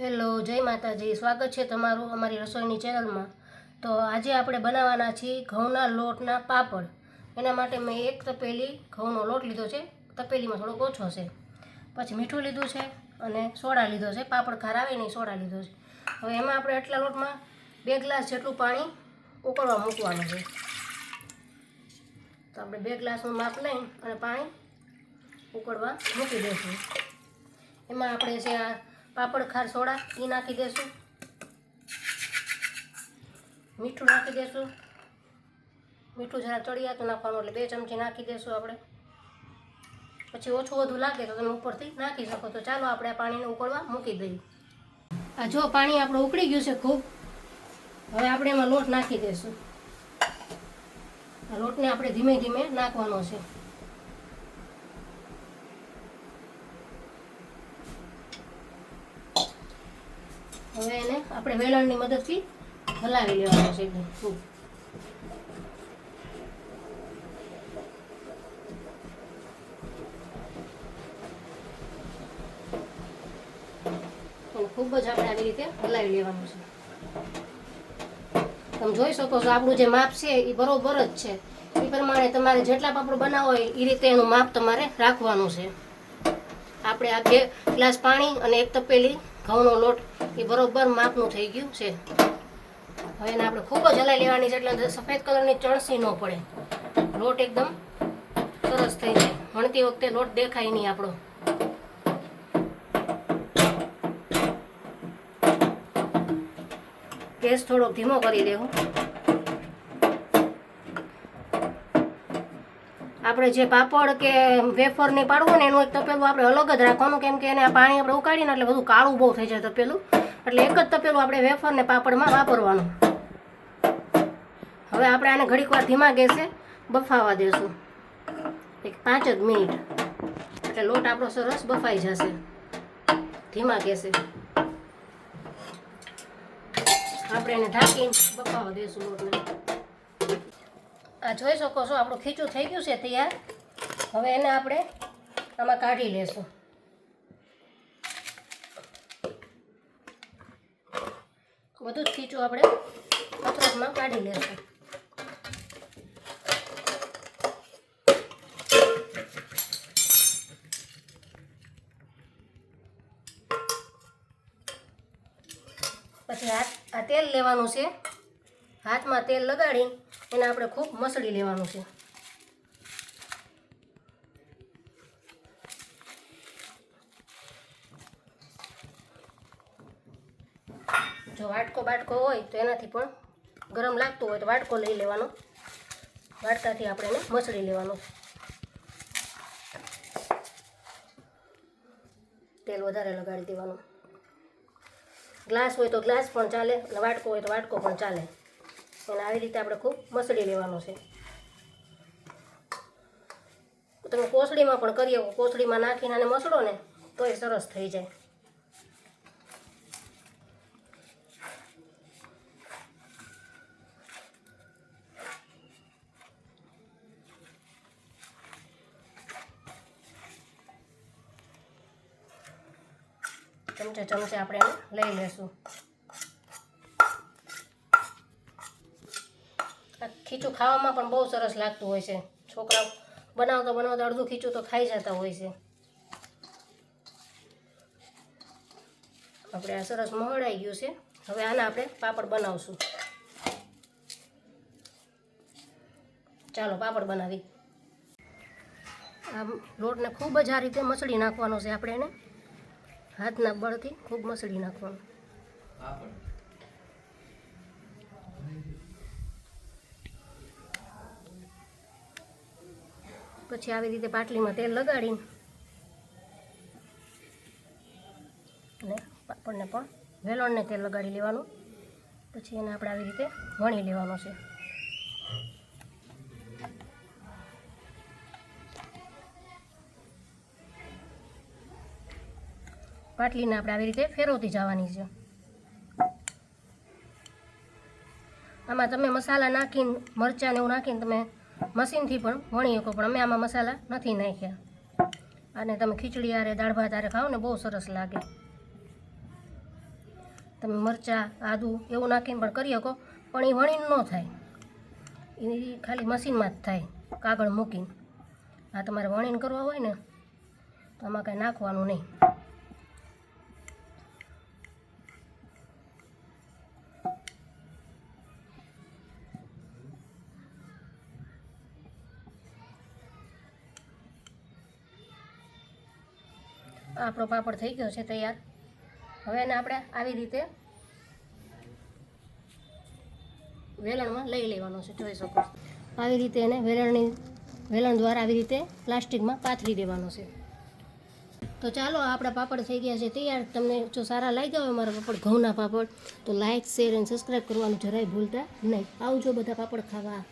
Hello, જય માતાજી. સ્વાગત છે તમારું અમારી રસોઈની ચેનલમાં. તો આજે આપણે બનાવવાના છીએ ઘઉંના લોટના પાપડ. એના માટે મેં એક તપેલી, ઘઉંનો લોટ લીધો છે. તપેલીમાં થોડોક ઓછો છે. પછી મીઠું લીધું છે અને સોડા લીધો છે. પાપડ ખાર આવે નહીં, સોડા લીધો છે. હવે એમાં આપણે આટલા લોટમાં બે ગ્લાસ જેટલું પાણી ઉકળવા મૂકવાનું છે. તો આપણે બે ગ્લાસનું માપ લઈ અને પાણી ઉકળવા મૂકી દઈશું. એમાં આપણે છે આ પાપડ ખાર સોડા એ નાખી દેશું. મીઠું નાખી દેશું. મીઠું જરા ચડિયાતું નાખવાનું એટલે બે ચમચી નાખી દેશું આપણે. પછી ઓછું વધુ લાગે તો તમે ઉપરથી નાખી શકો. તો ચાલો આપણે આ પાણીને ઉકળવા મૂકી દઈએ. આ જો પાણી આપણું ઉકળી ગયું છે ખૂબ, હવે આપણે એમાં લોટ નાખી દઈશું લોટને આપણે ધીમે ધીમે નાખવાનો છે. હવે એને આપણે વેલણની મદદથી હલાવી લેવાનું છે એકદમ. ખૂબ જ આપણે આવી રીતે હલાવી લેવાનું છે. તમે જોઈ શકો છો, આપણું જે માપ છે એ બરોબર જ છે. એ પ્રમાણે તમારે જેટલા પાપડ બનાવો હોય એ રીતે એનું માપ તમારે રાખવાનું છે. આપણે આ બે ગ્લાસ પાણી અને એક તપેલી ઘઉંનો લોટ એ બરોબર માપનું થઈ ગયું છે. હવે એને આપણે ખૂબ જ હલાઈ લેવાની છે એટલે સફેદ કલરની ચણસી ન પડે. લોટ એકદમ સરસ થઈ જાય. વણતી વખતે લોટ દેખાય નહીં આપણો. ગેસ થોડોક ધીમો કરી દેવું. આપણે જે પાપડ કે વેફર ને પાડવું ને એનું એક તપેલું આપણે અલગ જ રાખવાનું, કેમ કે એને પાણી આપણે ઉકાળીને એટલે બધું કાળું બહુ થઈ જાય તપેલું. એટલે એક જ તપેલું આપણે વેફર ને પાપડમાં વાપરવાનું. હવે આપણે આને ઘડીક વાર ધીમા ગેસે બફાવા દેશું. એક પાંચ જ મિનિટ. એટલે લોટ આપણો સરસ બફાઈ જશે. ધીમા ગેસે. આપણે એને ઢાંકીને બફાવા દઈશું લોટને. આ જોઈ શકો છો, આપણું ખીચું થઈ ગયું છે તૈયાર. હવે એને આપણે આમાં કાઢી લેશું. બધું જ ખીચું આપણે કચરોટમાં કાઢી લેશું. પછી હાથ આ તેલ લેવાનું છે. હાથમાં તેલ લગાડી એને આપણે ખૂબ મસળી લેવાનું છે. જો વાટકો બાટકો હોય તો એનાથી પણ ગરમ લાગતું હોય તો વાટકો લઈ લેવાનો. વાટકાથી આપણે એને મસળી લેવાનું. તેલ વધારે લગાડી દેવાનું. ગ્લાસ હોય તો ગ્લાસ પણ ચાલે અને વાટકો હોય તો વાટકો પણ ચાલે. અને આવી રીતે આપણે ખૂબ મસળી લેવાનું છે. તમે કોસળીમાં પણ કરી શકો. કોસળીમાં નાખીને આને મસળો ને તો એ સરસ થઈ જાય. ચમચે ચમચે આપણે લઈ લેશું. ખીચું ખાવામાં પણ બહુ સરસ લાગતું હોય છે. છોકરાઓ બનાવતા બનાવતા અડધું ખીચું તો ખાઈ જતા હોય છે. આપણે આ સરસ મહળાઈ ગયું છે. હવે આના આપણે પાપડ બનાવશું. ચાલો પાપડ બનાવી. આ લોટને ખૂબ જ આ રીતે મસળી નાખવાનો છે આપણે એને. હાથના બળથી ખૂબ મસળી નાખવાનું. પછી આવી રીતે પાટલીમાં તેલ લગાડીને અને પાપડને પણ વેલણને તેલ લગાડી લેવાનું. પછી એને આપણે આવી રીતે વણી લેવાનો છે. પાટલીને આપણે આવી રીતે ફેરવતી જવાની છે. આમાં તમે મસાલા નાખીને, મરચાં ને એવું નાખીને તમે મશીનથી પણ વણી શકો, પણ અમે આમાં મસાલા નથી નાખ્યા. અને તમે ખીચડી આરે દાળ ભાત આરે ખાઓ ને બહુ સરસ લાગે. તમે મરચાં, આદું એવું નાખીને પણ કરી શકો, પણ એ વણીને ન થાય. એ ખાલી મશીનમાં જ થાય, કાગળ મૂકીને. આ તમારે વણીને કરવા હોય ને, તો આમાં કાંઈ નાખવાનું નહીં. આપણો પાપડ થઈ ગયો છે તૈયાર. હવે એને આપણે આવી રીતે વેલણમાં લઈ લેવાનો છે, જોઈ શકો આવી રીતે એને વેલણની, વેલણ દ્વારા આવી રીતે પ્લાસ્ટિકમાં પાથરી દેવાનો છે. તો ચાલો આપણા પાપડ થઈ ગયા છે તૈયાર. તમને જો સારા લાગ્યા હોય મારા પાપડ, ઘઉંના પાપડ, તો લાઇક શેર અને સબસ્ક્રાઈબ કરવાનું જરાય ભૂલતા નહીં. આવજો બધા પાપડ ખાવા.